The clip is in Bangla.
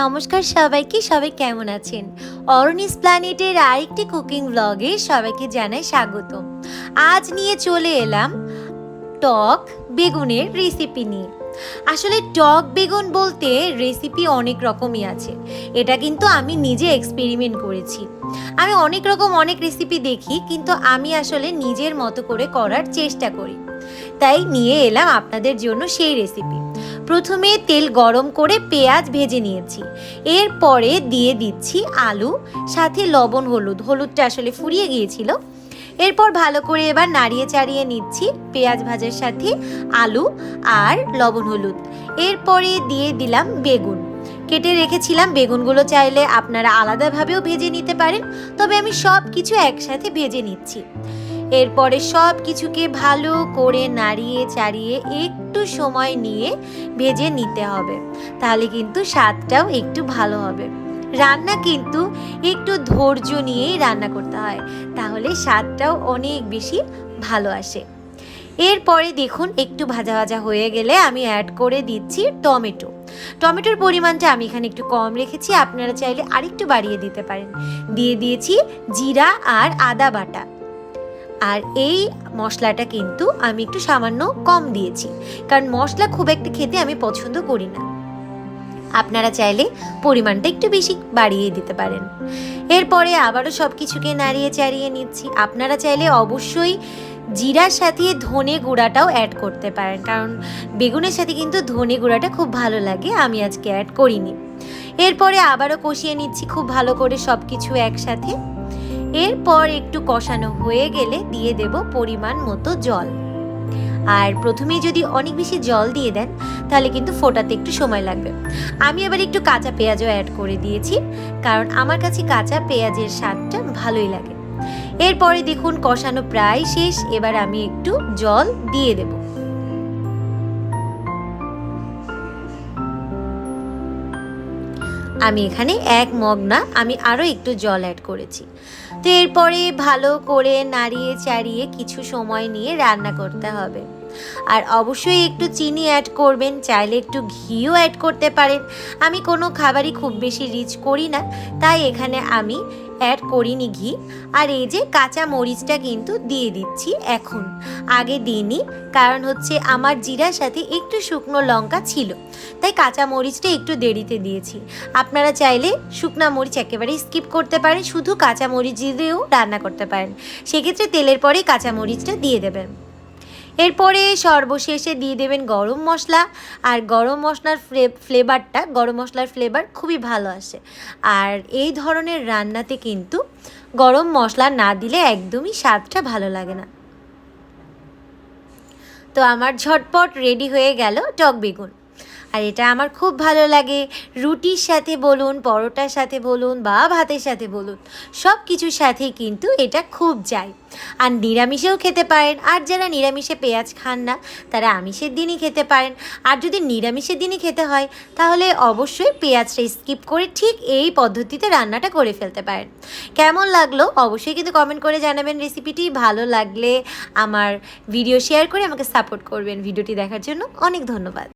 নমস্কার সবাইকে, সবাই কেমন আছেন? অরনিস প্ল্যানেটের আরেকটি কুকিং ব্লগে সবাইকে জানাই স্বাগত আজ নিয়ে চলে এলাম টক বেগুনের রেসিপি নিয়ে। আসলে টক বেগুন বলতে রেসিপি অনেক রকমই আছে। এটা কিন্তু আমি নিজে এক্সপেরিমেন্ট করেছি। আমি অনেক রকম অনেক রেসিপি দেখি, কিন্তু আমি আসলে নিজের মতো করে করার চেষ্টা করি। তাই নিয়ে এলাম আপনাদের জন্য সেই রেসিপি প্রথমে তেল গরম করে পেঁয়াজ ভেজে নিয়েছি। এরপরে দিয়ে দিচ্ছি আলু, সাথে লবণ, হলুদ। হলুদটা আসলে ফুরিয়ে গিয়েছিল। এরপর ভালো করে এবার নাড়িয়ে চাড়িয়ে নিচ্ছি পেঁয়াজ ভাজার সাথে আলু আর লবণ, হলুদ। এরপরে দিয়ে দিলাম বেগুন। কেটে রেখেছিলাম। বেগুনগুলো চাইলে আপনারা আলাদাভাবেও ভেজে নিতে পারেন। তবে আমি সব কিছু একসাথে ভেজে নিচ্ছি। এরপরে সব কিছুকে ভালো করে নাড়িয়ে চাড়িয়ে একটু সময় নিয়ে ভেজে নিতে হবে। তাহলে কিন্তু স্বাদটাও একটু ভালো হবে। রান্না কিন্তু একটু ধৈর্য নিয়েই রান্না করতে হয়, তাহলে স্বাদটাও অনেক বেশি ভালো আসে। এরপরে দেখুন, একটু ভাজা ভাজা হয়ে গেলে আমি অ্যাড করে দিচ্ছি টমেটো। টমেটোর পরিমাণটা আমি এখানে একটু কম রেখেছি, আপনারা চাইলে আরেকটু বাড়িয়ে দিতে পারেন। দিয়ে দিয়েছি জিরা আর আদা বাটা। আর এই মশলাটা কিন্তু আমি একটু সামান্য কম দিয়েছি। কারণ মশলা খুব একটা খেতে আমি পছন্দ করি না। আপনারা চাইলে পরিমাণটা একটু বেশি বাড়িয়ে দিতে পারেন। এরপরে আবারও সব কিছুকে নাড়িয়ে চাড়িয়ে নিচ্ছি। আপনারা চাইলে অবশ্যই জিরার সাথে ধনে গুঁড়াটাও অ্যাড করতে পারেন। কারণ বেগুনের সাথে কিন্তু ধনে গুঁড়াটা খুব ভালো লাগে, আমি আজকে অ্যাড করিনি। এরপরে আবারও কষিয়ে নিচ্ছি খুব ভালো করে সব কিছু একসাথে। এরপর একটু কষানো হয়ে গেলে দিয়ে দেব পরিমাণ মতো জল। আর প্রথমেই যদি অনেক বেশি জল দিয়ে দেন, তাহলে কিন্তু ফোটাতে একটু সময় লাগবে। আমি এবার একটু কাঁচা পেঁয়াজও অ্যাড করে দিয়েছি, কারণ আমার কাছে কাঁচা পেঁয়াজের স্বাদটা ভালোই লাগে। এরপরে দেখুন কষানো প্রায় শেষ, এবার আমি একটু জল দিয়ে দেব। আমি এখানে এক মগ না, আমি আরও একটু জল অ্যাড করেছি। তো এরপরে ভালো করে নাড়িয়ে চাড়িয়ে কিছু সময় নিয়ে রান্না করতে হবে। আর অবশ্যই একটু চিনি অ্যাড করবেন, চাইলে একটু ঘিও অ্যাড করতে পারেন। আমি কোনো খাবারই খুব বেশি রিচ করি না, তাই এখানে আমি অ্যাড করিনি ঘি। আর এই যে কাঁচা মরিচটা কিন্তু দিয়ে দিচ্ছি এখন। আগে দিইনি, কারণ হচ্ছে আমার জিরার সাথে একটু শুকনো লঙ্কা ছিল, তাই কাঁচা মরিচটা একটু দেরিতে দিয়েছি। আপনারা চাইলে শুকনা মরিচ একেবারে স্কিপ করতে পারেন, শুধু কাঁচা মরিচ দিয়েও রান্না করতে পারেন। সেক্ষেত্রে তেলের পরে কাঁচা মরিচটা দিয়ে দেবেন। এরপরে সর্বশেষে দিয়ে দেবেন গরম মশলা। আর গরম মশলার ফ্লেভারটা গরম মশলার ফ্লেভার খুবই ভালো আসে। আর এই ধরনের রান্নাতে কিন্তু গরম মশলা না দিলে একদমই স্বাদটা ভালো লাগে না। তো আমার ঝটপট রেডি হয়ে গেল টক বেগুন। আর এটা আমার খুব ভালো লাগে। রুটির সাথে বলুন, পরোটার সাথে বলুন বা ভাতের সাথে বলুন সব কিছুর সাথেই কিন্তু এটা খুব যায়। আর নিরামিষেও খেতে পারেন, আর যারা নিরামিষে পেঁয়াজ খান না, তারা আমিষের দিনই খেতে পারেন। আর যদি নিরামিষের দিনই খেতে হয়, তাহলে অবশ্যই পেঁয়াজটা স্কিপ করে ঠিক এই পদ্ধতিতে রান্নাটা করে ফেলতে পারেন। কেমন লাগল অবশ্যই কিন্তু কমেন্ট করে জানাবেন। রেসিপিটি ভালো লাগলে আমার ভিডিও শেয়ার করে আমাকে সাপোর্ট করবেন। ভিডিওটি দেখার জন্য অনেক ধন্যবাদ।